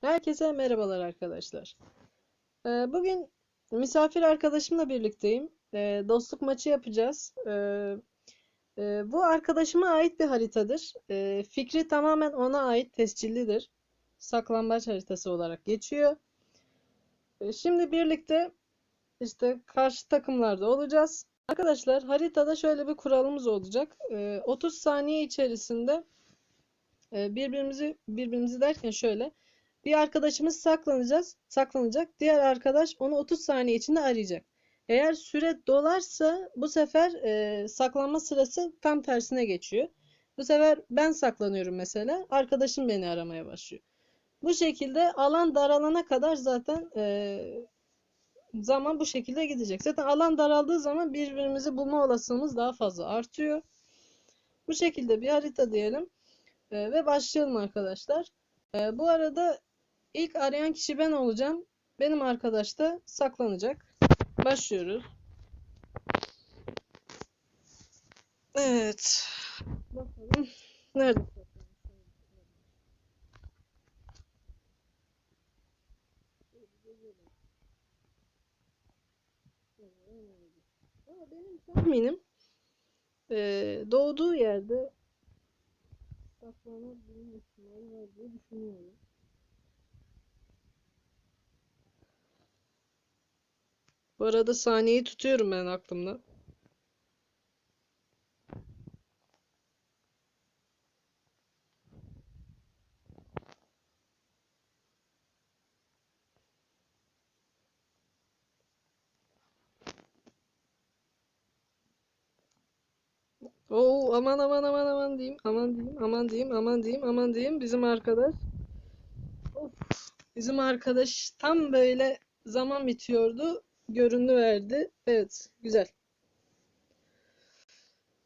Herkese merhabalar arkadaşlar. Ee, bugün misafir arkadaşımla birlikteyim. Ee, dostluk maçı yapacağız. Ee, e, bu arkadaşıma ait bir haritadır. Fikri tamamen ona ait tescillidir. Saklambaç haritası olarak geçiyor. Şimdi birlikte işte karşı takımlarda olacağız. Arkadaşlar haritada şöyle bir kuralımız olacak. Ee, 30 saniye içerisinde e, birbirimizi birbirimizi derken şöyle bir arkadaşımız saklanacağız, saklanacak. Diğer arkadaş onu 30 saniye içinde arayacak. Eğer süre dolarsa bu sefer e, saklanma sırası tam tersine geçiyor. Bu sefer ben saklanıyorum mesela. Arkadaşım beni aramaya başlıyor. Bu şekilde alan daralana kadar zaten e, zaman bu şekilde gidecek. Zaten alan daraldığı zaman birbirimizi bulma olasılığımız daha fazla artıyor. Bu şekilde bir harita diyelim. E, ve başlayalım arkadaşlar. E, bu arada ilk arayan kişi ben olacağım. Benim arkadaş da saklanacak. Başlıyoruz. Evet. Bakalım. Nerede benim tahminim eee, doğduğu yerde saklanabilme ihtimali var diye düşünüyorum. Bu arada saniyeyi tutuyorum ben aklımda. Oo aman aman aman aman diyeyim. Aman diyeyim. Aman diyeyim. Aman diyeyim. Aman diyeyim. Bizim arkadaş. Of. Bizim arkadaş tam böyle zaman bitiyordu. Görünü verdi. Evet. Güzel.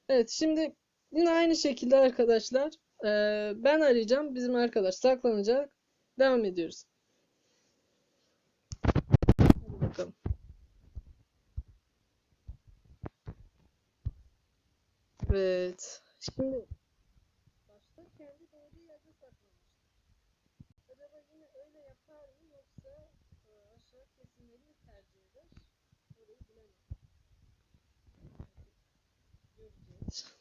Evet. Şimdi yine aynı şekilde arkadaşlar. eee, ben arayacağım. Bizim arkadaş saklanacak. Devam ediyoruz. Bakalım. Evet. Şimdi başta kendi doğduğu yerde saklamış. Acaba yine öyle yapar mı yoksa e, aşağı kesimleri mi tercih eder? Orayı bilemem. Göreceğiz.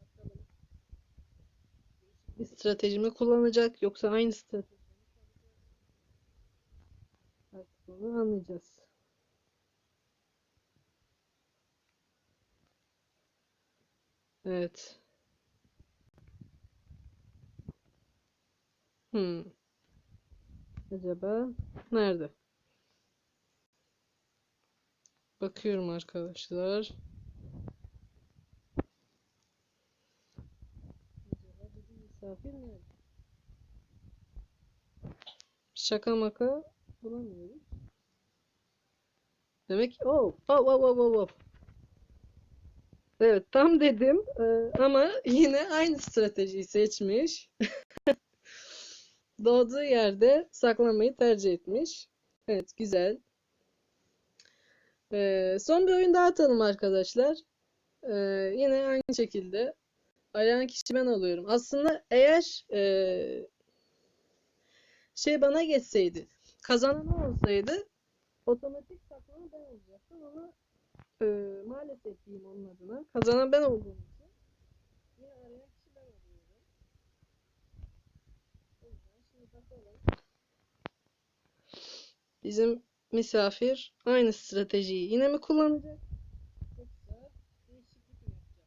Bakalım. Değişik bir strateji mi kullanacak yoksa aynı strateji? Artık onu anlayacağız. Evet. Hmm. Acaba nerede? Bakıyorum arkadaşlar. Acaba nerede? Şaka maka bulamıyoruz. Demek ki oh, oh, oh, oh, oh, oh. Evet tam dedim Ee, ama yine aynı stratejiyi seçmiş. Doğduğu yerde saklanmayı tercih etmiş. Evet güzel. Ee, son bir oyun daha atalım arkadaşlar. Ee, yine aynı şekilde arayan kişi ben oluyorum. Aslında eğer e, şey bana geçseydi, kazanan olsaydı otomatik saklama ben olacaktım ama e, maalesef diyeyim onun adına. Kazanan ben olduğum için yine arayan kişi ben oluyorum. O yüzden şimdi bakalım. Bizim misafir aynı stratejiyi yine mi kullanacak? Yoksa değişiklik mi yapacak?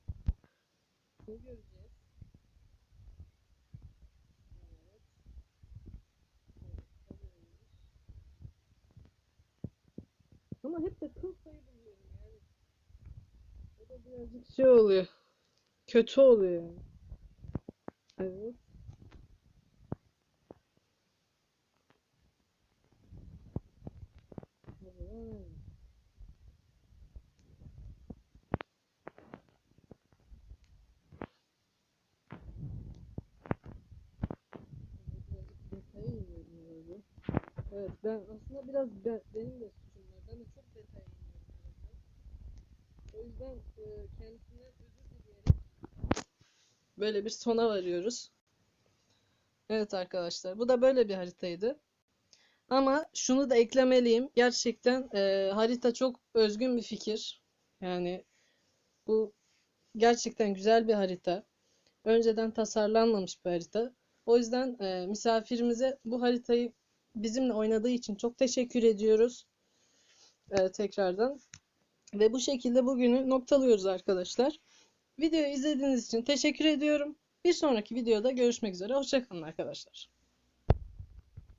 Bunu göreceğiz. Evet. Evet. Ama hep de kıl payı buluyorum yani. O da birazcık şey oluyor. Kötü oluyor yani. Evet. Evet. Evet ben aslında biraz ben, benim de suçum var. Ben de çok herhalde. O yüzden e, kendisinden özür dileyerek böyle bir sona varıyoruz. Evet arkadaşlar, bu da böyle bir haritaydı. Ama şunu da eklemeliyim. Gerçekten e, harita çok özgün bir fikir. Yani bu gerçekten güzel bir harita. Önceden tasarlanmamış bir harita. O yüzden e, misafirimize bu haritayı bizimle oynadığı için çok teşekkür ediyoruz. E, tekrardan. Ve bu şekilde bugünü noktalıyoruz arkadaşlar. Videoyu izlediğiniz için teşekkür ediyorum. Bir sonraki videoda görüşmek üzere. Hoşça kalın arkadaşlar.